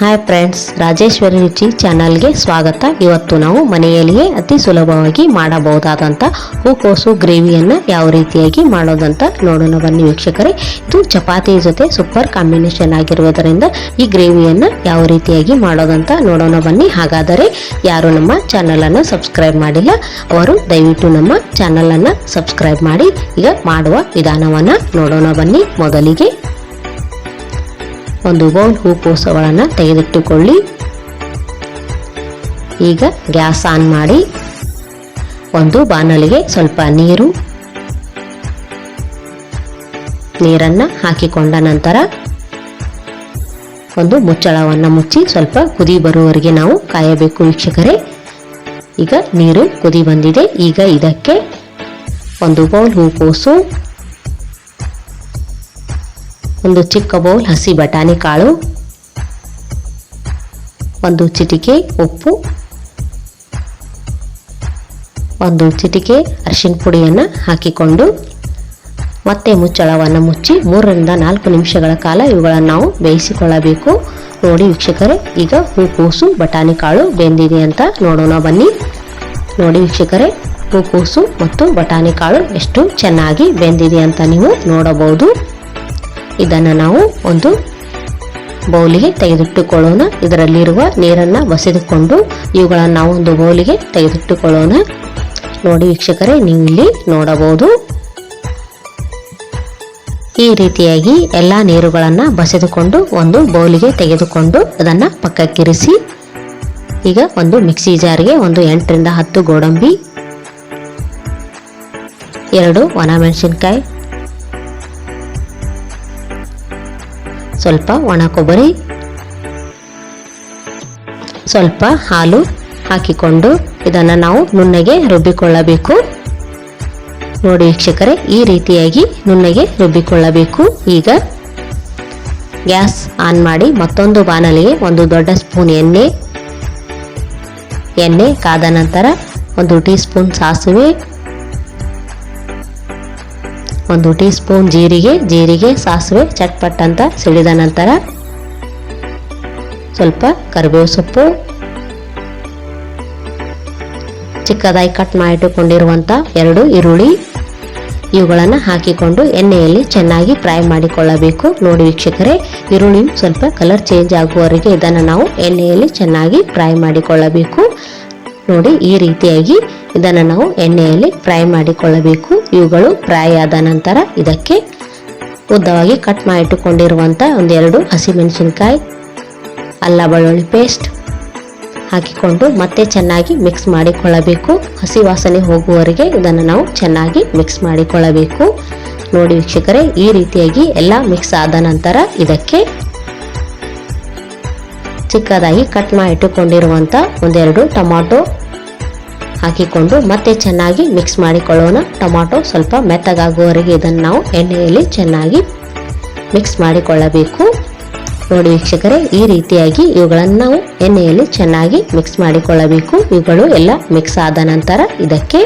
Hi friends Rajeshwari ರುಚಿ ಚಾನಲ್ಗೆ ಸ್ವಾಗತ. ಇವತ್ತು ನಾವು ಮನೆಯಲ್ಲಿಯೇ ಅತಿ ಸುಲಭವಾಗಿ ಮಾಡಬಹುದಾದಂಥ ಹೂಕೋಸು ಗ್ರೇವಿಯನ್ನು ಯಾವ ರೀತಿಯಾಗಿ ಮಾಡೋದಂತ ನೋಡೋಣ. ಬನ್ನಿ ವೀಕ್ಷಕರೇ, ಇದು ಚಪಾತಿ ಜೊತೆ ಸೂಪರ್ ಕಾಂಬಿನೇಷನ್ ಆಗಿರುವುದರಿಂದ ಈ ಗ್ರೇವಿಯನ್ನು ಯಾವ ರೀತಿಯಾಗಿ ಮಾಡೋದಂತ ನೋಡೋಣ. ಬನ್ನಿ, ಹಾಗಾದರೆ ಯಾರು ನಮ್ಮ ಚಾನಲನ್ನು ಸಬ್ಸ್ಕ್ರೈಬ್ ಮಾಡಿಲ್ಲ, ಅವರು ದಯವಿಟ್ಟು ನಮ್ಮ ಚಾನಲನ್ನು ಸಬ್ಸ್ಕ್ರೈಬ್ ಮಾಡಿ. ಈಗ ಮಾಡುವ ವಿಧಾನವನ್ನು ನೋಡೋಣ. ಬನ್ನಿ, ಮೊದಲಿಗೆ ಒಂದು ಬೌಲ್ ಹೂಕೋಸುಗಳನ್ನು ತೆಗೆದಿಟ್ಟುಕೊಳ್ಳಿ. ಈಗ ಗ್ಯಾಸ್ ಆನ್ ಮಾಡಿ. ಒಂದು ಬಾಣಲಿಗೆ ಸ್ವಲ್ಪ ನೀರು. ನೀರನ್ನು ಹಾಕಿಕೊಂಡ ನಂತರ ಒಂದು ಮುಚ್ಚಳವನ್ನು ಮುಚ್ಚಿ ಸ್ವಲ್ಪ ಕುದಿ ಬರುವವರೆಗೆ ನಾವು ಕಾಯಬೇಕು ವೀಕ್ಷಕರೇ. ಈಗ ನೀರು ಕುದಿ ಬಂದಿದೆ. ಈಗ ಇದಕ್ಕೆ ಒಂದು ಬೌಲ್ ಹೂಕೋಸು ಒಂದು ಚಿಕ್ಕ ಬೌಲ್ ಹಸಿ ಬಟಾಣಿ ಕಾಳು, ಒಂದು ಚಿಟಿಕೆ ಉಪ್ಪು, ಒಂದು ಚಿಟಿಕೆ ಅರಿಶಿನ ಪುಡಿಯನ್ನು ಹಾಕಿಕೊಂಡು ಮತ್ತೆ ಮುಚ್ಚಳವನ್ನು ಮುಚ್ಚಿ ಮೂರರಿಂದ ನಾಲ್ಕು ನಿಮಿಷಗಳ ಕಾಲ ಇವುಗಳನ್ನು ನಾವು ಬೇಯಿಸಿಕೊಳ್ಳಬೇಕು. ನೋಡಿ ವೀಕ್ಷಕರೇ, ಈಗ ಹೂಕೋಸು ಬಟಾಣಿ ಕಾಳು ಬೆಂದಿದೆ ಅಂತ ನೋಡೋಣ ಬನ್ನಿ. ನೋಡಿ ವೀಕ್ಷಕರೇ ಹೂಕೋಸು ಮತ್ತು ಬಟಾಣಿ ಕಾಳು ಎಷ್ಟು ಚೆನ್ನಾಗಿ ಬೆಂದಿದೆ ಅಂತ ನೀವು ನೋಡಬಹುದು. ಇದನ್ನು ನಾವು ಒಂದು ಬೌಲಿಗೆ ತೆಗೆದಿಟ್ಟುಕೊಳ್ಳೋಣ. ಇದರಲ್ಲಿರುವ ನೀರನ್ನು ಬಸಿದುಕೊಂಡು ಇವುಗಳನ್ನು ನಾವು ಒಂದು ಬೌಲಿಗೆ ತೆಗೆದಿಟ್ಟುಕೊಳ್ಳೋಣ. ನೋಡಿ ವೀಕ್ಷಕರೇ ನೀವು ಇಲ್ಲಿ ನೋಡಬಹುದು. ಈ ರೀತಿಯಾಗಿ ಎಲ್ಲ ನೀರುಗಳನ್ನು ಬಸಿದುಕೊಂಡು ಒಂದು ಬೌಲಿಗೆ ತೆಗೆದುಕೊಂಡು ಅದನ್ನು ಪಕ್ಕಕ್ಕಿರಿಸಿ, ಈಗ ಒಂದು ಮಿಕ್ಸಿ ಜಾರ್ಗೆ ಒಂದು ಎಂಟರಿಂದ ಹತ್ತು ಗೋಡಂಬಿ, ಎರಡು ಒಣಮೆಣಸಿನ್ಕಾಯಿ ಸ್ವಲ್ಪ ಒಣ ಕೊಬ್ಬರಿ, ಸ್ವಲ್ಪ ಹಾಲು ಹಾಕಿಕೊಂಡು ಇದನ್ನು ನಾವು ನುಣ್ಣಗೆ ರುಬ್ಬಿಕೊಳ್ಳಬೇಕು. ನೋಡಿ ವೀಕ್ಷಕರೇ, ಈ ರೀತಿಯಾಗಿ ನುಣ್ಣಗೆ ರುಬ್ಬಿಕೊಳ್ಳಬೇಕು. ಈಗ ಗ್ಯಾಸ್ ಆನ್ ಮಾಡಿ ಮತ್ತೊಂದು ಬಾಣಲಿಗೆ ಒಂದು ದೊಡ್ಡ ಸ್ಪೂನ್ ಎಣ್ಣೆ ಎಣ್ಣೆ ಕಾದ ನಂತರ ಒಂದು ಟೀ ಸ್ಪೂನ್ ಸಾಸಿವೆ ಒಂದು ಟೀ ಸ್ಪೂನ್ ಜೀರಿಗೆ ಜೀರಿಗೆ, ಸಾಸಿವೆ, ಚಟ್ಪಟ್ ಅಂತ ಸಿಡಿದ ನಂತರ ಸ್ವಲ್ಪ ಕರಿಬೇವು ಸೊಪ್ಪು, ಚಿಕ್ಕದಾಗಿ ಕಟ್ ಮಾಡಿಟ್ಟುಕೊಂಡಿರುವಂಥ ಎರಡು ಈರುಳ್ಳಿ, ಇವುಗಳನ್ನು ಹಾಕಿಕೊಂಡು ಎಣ್ಣೆಯಲ್ಲಿ ಚೆನ್ನಾಗಿ ಫ್ರೈ ಮಾಡಿಕೊಳ್ಳಬೇಕು. ನೋಡಿ ವೀಕ್ಷಕರೇ, ಈರುಳ್ಳಿ ಸ್ವಲ್ಪ ಕಲರ್ ಚೇಂಜ್ ಆಗುವವರೆಗೆ ಇದನ್ನು ನಾವು ಎಣ್ಣೆಯಲ್ಲಿ ಚೆನ್ನಾಗಿ ಫ್ರೈ ಮಾಡಿಕೊಳ್ಳಬೇಕು. ನೋಡಿ ಈ ರೀತಿಯಾಗಿ ಇದನ್ನು ನಾವು ಎಣ್ಣೆಯಲ್ಲಿ ಫ್ರೈ ಮಾಡಿಕೊಳ್ಳಬೇಕು. ಇವುಗಳು ಫ್ರೈ ಆದ ನಂತರ ಇದಕ್ಕೆ ಉದ್ದವಾಗಿ ಕಟ್ ಮಾಡಿಟ್ಟುಕೊಂಡಿರುವಂಥ ಒಂದೆರಡು ಹಸಿಮೆಣಸಿನ್ಕಾಯಿ, ಅಲ್ಲ ಬೆಳ್ಳುಳ್ಳಿ ಪೇಸ್ಟ್ ಹಾಕಿಕೊಂಡು ಮತ್ತೆ ಚೆನ್ನಾಗಿ ಮಿಕ್ಸ್ ಮಾಡಿಕೊಳ್ಳಬೇಕು. ಹಸಿ ವಾಸನೆ ಹೋಗುವವರೆಗೆ ಇದನ್ನು ನಾವು ಚೆನ್ನಾಗಿ ಮಿಕ್ಸ್ ಮಾಡಿಕೊಳ್ಳಬೇಕು. ನೋಡಿ ವೀಕ್ಷಕರೇ, ಈ ರೀತಿಯಾಗಿ ಎಲ್ಲ ಮಿಕ್ಸ್ ಆದ ನಂತರ ಇದಕ್ಕೆ ಚಿಕ್ಕದಾಗಿ ಕಟ್ ಮಾಡಿಟ್ಟುಕೊಂಡಿರುವಂಥ ಒಂದೆರಡು ಟೊಮಾಟೊ ಹಾಕಿಕೊಂಡು ಮತ್ತೆ ಚೆನ್ನಾಗಿ ಮಿಕ್ಸ್ ಮಾಡಿಕೊಳ್ಳೋಣ. ಟೊಮಾಟೊ ಸ್ವಲ್ಪ ಮೆತ್ತಗಾಗುವವರೆಗೆ ಇದನ್ನು ನಾವು ಎಣ್ಣೆಯಲ್ಲಿ ಚೆನ್ನಾಗಿ ಮಿಕ್ಸ್ ಮಾಡಿಕೊಳ್ಳಬೇಕು. ನೋಡಿ ವೀಕ್ಷಕರೇ, ಈ ರೀತಿಯಾಗಿ ಇವುಗಳನ್ನು ನಾವು ಎಣ್ಣೆಯಲ್ಲಿ ಚೆನ್ನಾಗಿ ಮಿಕ್ಸ್ ಮಾಡಿಕೊಳ್ಳಬೇಕು. ಇವುಗಳು ಎಲ್ಲ ಮಿಕ್ಸ್ ಆದ ನಂತರ ಇದಕ್ಕೆ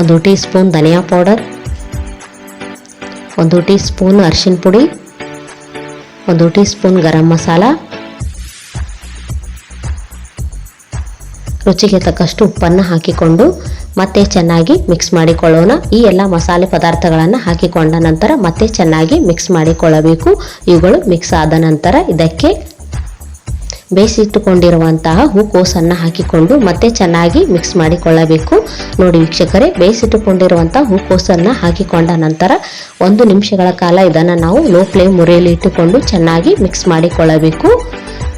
ಒಂದು ಟೀ ಸ್ಪೂನ್ ಧನಿಯಾ ಪೌಡರ್, ಒಂದು ಟೀ ಸ್ಪೂನ್ ಅರಿಶಿನ ಪುಡಿ, ಒಂದು ಟೀ ಸ್ಪೂನ್ ಗರಂ ಮಸಾಲ ರುಚಿಗೆ ತಕ್ಕಷ್ಟು ಉಪ್ಪನ್ನು ಹಾಕಿಕೊಂಡು ಮತ್ತೆ ಚೆನ್ನಾಗಿ ಮಿಕ್ಸ್ ಮಾಡಿಕೊಳ್ಳೋಣ. ಈ ಎಲ್ಲ ಮಸಾಲೆ ಪದಾರ್ಥಗಳನ್ನು ಹಾಕಿಕೊಂಡ ನಂತರ ಮತ್ತೆ ಚೆನ್ನಾಗಿ ಮಿಕ್ಸ್ ಮಾಡಿಕೊಳ್ಳಬೇಕು. ಇವುಗಳು ಮಿಕ್ಸ್ ಆದ ನಂತರ ಇದಕ್ಕೆ ಬೇಯಿಸಿಟ್ಟುಕೊಂಡಿರುವಂತಹ ಹೂಕೋಸನ್ನು ಹಾಕಿಕೊಂಡು ಮತ್ತೆ ಚೆನ್ನಾಗಿ ಮಿಕ್ಸ್ ಮಾಡಿಕೊಳ್ಳಬೇಕು. ನೋಡಿ ವೀಕ್ಷಕರೇ ಬೇಯಿಸಿಟ್ಟುಕೊಂಡಿರುವಂಥ ಹೂಕೋಸನ್ನು ಹಾಕಿಕೊಂಡ ನಂತರ ಒಂದು ನಿಮಿಷಗಳ ಕಾಲ ಇದನ್ನು ನಾವು ಲೋ ಫ್ಲೇಮ್ ಮುರಿಯಲ್ಲಿ ಇಟ್ಟುಕೊಂಡು ಚೆನ್ನಾಗಿ ಮಿಕ್ಸ್ ಮಾಡಿಕೊಳ್ಳಬೇಕು.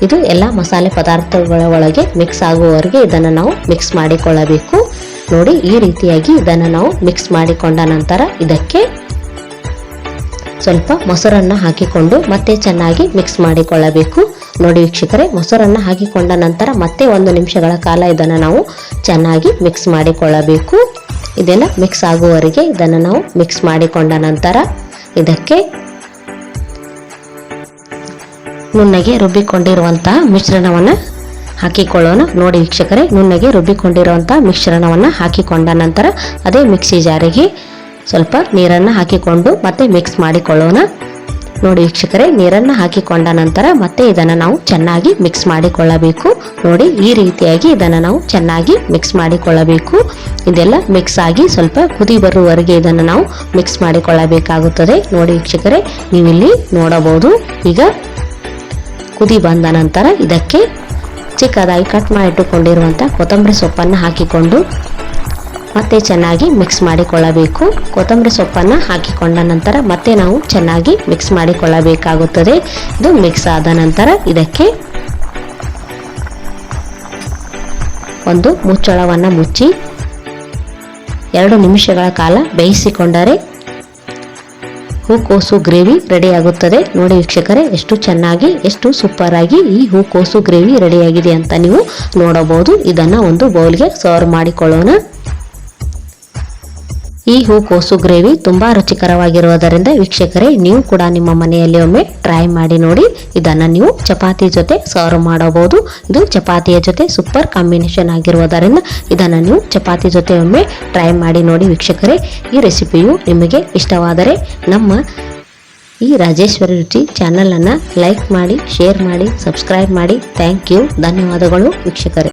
ಇದು ಎಲ್ಲ ಮಸಾಲೆ ಪದಾರ್ಥಗಳ ಒಳಗೆ ಮಿಕ್ಸ್ ಆಗುವವರೆಗೆ ಇದನ್ನು ನಾವು ಮಿಕ್ಸ್ ಮಾಡಿಕೊಳ್ಳಬೇಕು. ನೋಡಿ, ಈ ರೀತಿಯಾಗಿ ಇದನ್ನು ನಾವು ಮಿಕ್ಸ್ ಮಾಡಿಕೊಂಡ ನಂತರ ಇದಕ್ಕೆ ಸ್ವಲ್ಪ ಮೊಸರನ್ನು ಹಾಕಿಕೊಂಡು ಮತ್ತೆ ಚೆನ್ನಾಗಿ ಮಿಕ್ಸ್ ಮಾಡಿಕೊಳ್ಳಬೇಕು. ನೋಡಿ ವೀಕ್ಷಕರೇ, ಮೊಸರನ್ನು ಹಾಕಿಕೊಂಡ ನಂತರ ಮತ್ತೆ ಒಂದು ನಿಮಿಷಗಳ ಕಾಲ ಇದನ್ನು ನಾವು ಚೆನ್ನಾಗಿ ಮಿಕ್ಸ್ ಮಾಡಿಕೊಳ್ಳಬೇಕು. ಇದೆಲ್ಲ ಮಿಕ್ಸ್ ಆಗುವವರೆಗೆ ಇದನ್ನು ನಾವು ಮಿಕ್ಸ್ ಮಾಡಿಕೊಂಡ ನಂತರ ಇದಕ್ಕೆ ನುಣ್ಣಗೆ ರುಬ್ಬಿಕೊಂಡಿರುವಂತಹ ಮಿಶ್ರಣವನ್ನು ಹಾಕಿಕೊಳ್ಳೋಣ. ನೋಡಿ ವೀಕ್ಷಕರೇ, ನುಣ್ಣಗೆ ರುಬ್ಬಿಕೊಂಡಿರುವಂಥ ಮಿಶ್ರಣವನ್ನು ಹಾಕಿಕೊಂಡ ನಂತರ ಅದೇ ಮಿಕ್ಸಿ ಜಾರಿಗೆ ಸ್ವಲ್ಪ ನೀರನ್ನು ಹಾಕಿಕೊಂಡು ಮತ್ತೆ ಮಿಕ್ಸ್ ಮಾಡಿಕೊಳ್ಳೋಣ. ನೋಡಿ ವೀಕ್ಷಕರೇ, ನೀರನ್ನು ಹಾಕಿಕೊಂಡ ನಂತರ ಮತ್ತೆ ಇದನ್ನು ನಾವು ಚೆನ್ನಾಗಿ ಮಿಕ್ಸ್ ಮಾಡಿಕೊಳ್ಳಬೇಕು. ನೋಡಿ, ಈ ರೀತಿಯಾಗಿ ಇದನ್ನು ನಾವು ಚೆನ್ನಾಗಿ ಮಿಕ್ಸ್ ಮಾಡಿಕೊಳ್ಳಬೇಕು. ಇದೆಲ್ಲ ಮಿಕ್ಸ್ ಆಗಿ ಸ್ವಲ್ಪ ಕುದಿ ಬರುವವರೆಗೆ ಇದನ್ನು ನಾವು ಮಿಕ್ಸ್ ಮಾಡಿಕೊಳ್ಳಬೇಕಾಗುತ್ತದೆ. ನೋಡಿ ವೀಕ್ಷಕರೇ, ನೀವಿಲ್ಲಿ ನೋಡಬಹುದು. ಈಗ ಕುದಿ ಬಂದ ನಂತರ ಇದಕ್ಕೆ ಚಿಕ್ಕದಾಗಿ ಕಟ್ ಮಾಡಿಟ್ಟುಕೊಂಡಿರುವಂಥ ಕೊತ್ತಂಬರಿ ಸೊಪ್ಪನ್ನು ಹಾಕಿಕೊಂಡು ಮತ್ತೆ ಚೆನ್ನಾಗಿ ಮಿಕ್ಸ್ ಮಾಡಿಕೊಳ್ಳಬೇಕು. ಕೊತ್ತಂಬರಿ ಸೊಪ್ಪನ್ನು ಹಾಕಿಕೊಂಡ ನಂತರ ಮತ್ತೆ ನಾವು ಚೆನ್ನಾಗಿ ಮಿಕ್ಸ್ ಮಾಡಿಕೊಳ್ಳಬೇಕಾಗುತ್ತದೆ. ಇದು ಮಿಕ್ಸ್ ಆದ ನಂತರ ಇದಕ್ಕೆ ಒಂದು ಮುಚ್ಚಳವನ್ನು ಮುಚ್ಚಿ ಎರಡು ನಿಮಿಷಗಳ ಕಾಲ ಬೇಯಿಸಿಕೊಂಡರೆ ಹೂಕೋಸು ಗ್ರೇವಿ ರೆಡಿಯಾಗುತ್ತದೆ. ನೋಡಿ ವೀಕ್ಷಕರೇ, ಎಷ್ಟು ಚೆನ್ನಾಗಿ, ಎಷ್ಟು ಸೂಪರ್ ಆಗಿ ಈ ಹೂಕೋಸು ಗ್ರೇವಿ ರೆಡಿಯಾಗಿದೆ ಅಂತ ನೀವು ನೋಡಬಹುದು. ಇದನ್ನು ಒಂದು ಬೌಲ್ಗೆ ಸರ್ವ್ ಮಾಡಿಕೊಳ್ಳೋಣ. ಈ ಹೂಕೋಸು ಗ್ರೇವಿ ತುಂಬಾ ರುಚಿಕರವಾಗಿರುವುದರಿಂದ ವೀಕ್ಷಕರೇ, ನೀವು ಕೂಡ ನಿಮ್ಮ ಮನೆಯಲ್ಲಿ ಒಮ್ಮೆ ಟ್ರೈ ಮಾಡಿ ನೋಡಿ. ಇದನ್ನು ನೀವು ಚಪಾತಿ ಜೊತೆ ಸರ್ವ್ ಮಾಡಬಹುದು. ಇದು ಚಪಾತಿಯ ಜೊತೆ ಸೂಪರ್ ಕಾಂಬಿನೇಷನ್ ಆಗಿರುವುದರಿಂದ ಇದನ್ನು ನೀವು ಚಪಾತಿ ಜೊತೆ ಒಮ್ಮೆ ಟ್ರೈ ಮಾಡಿ ನೋಡಿ ವೀಕ್ಷಕರೇ. ಈ ರೆಸಿಪಿಯು ನಿಮಗೆ ಇಷ್ಟವಾದರೆ ನಮ್ಮ ಈ ರಾಜೇಶ್ವರಿ ರುಚಿ ಚಾನಲನ್ನು ಲೈಕ್ ಮಾಡಿ, ಶೇರ್ ಮಾಡಿ, ಸಬ್ಸ್ಕ್ರೈಬ್ ಮಾಡಿ. Thank you. ಧನ್ಯವಾದಗಳು ವೀಕ್ಷಕರೇ.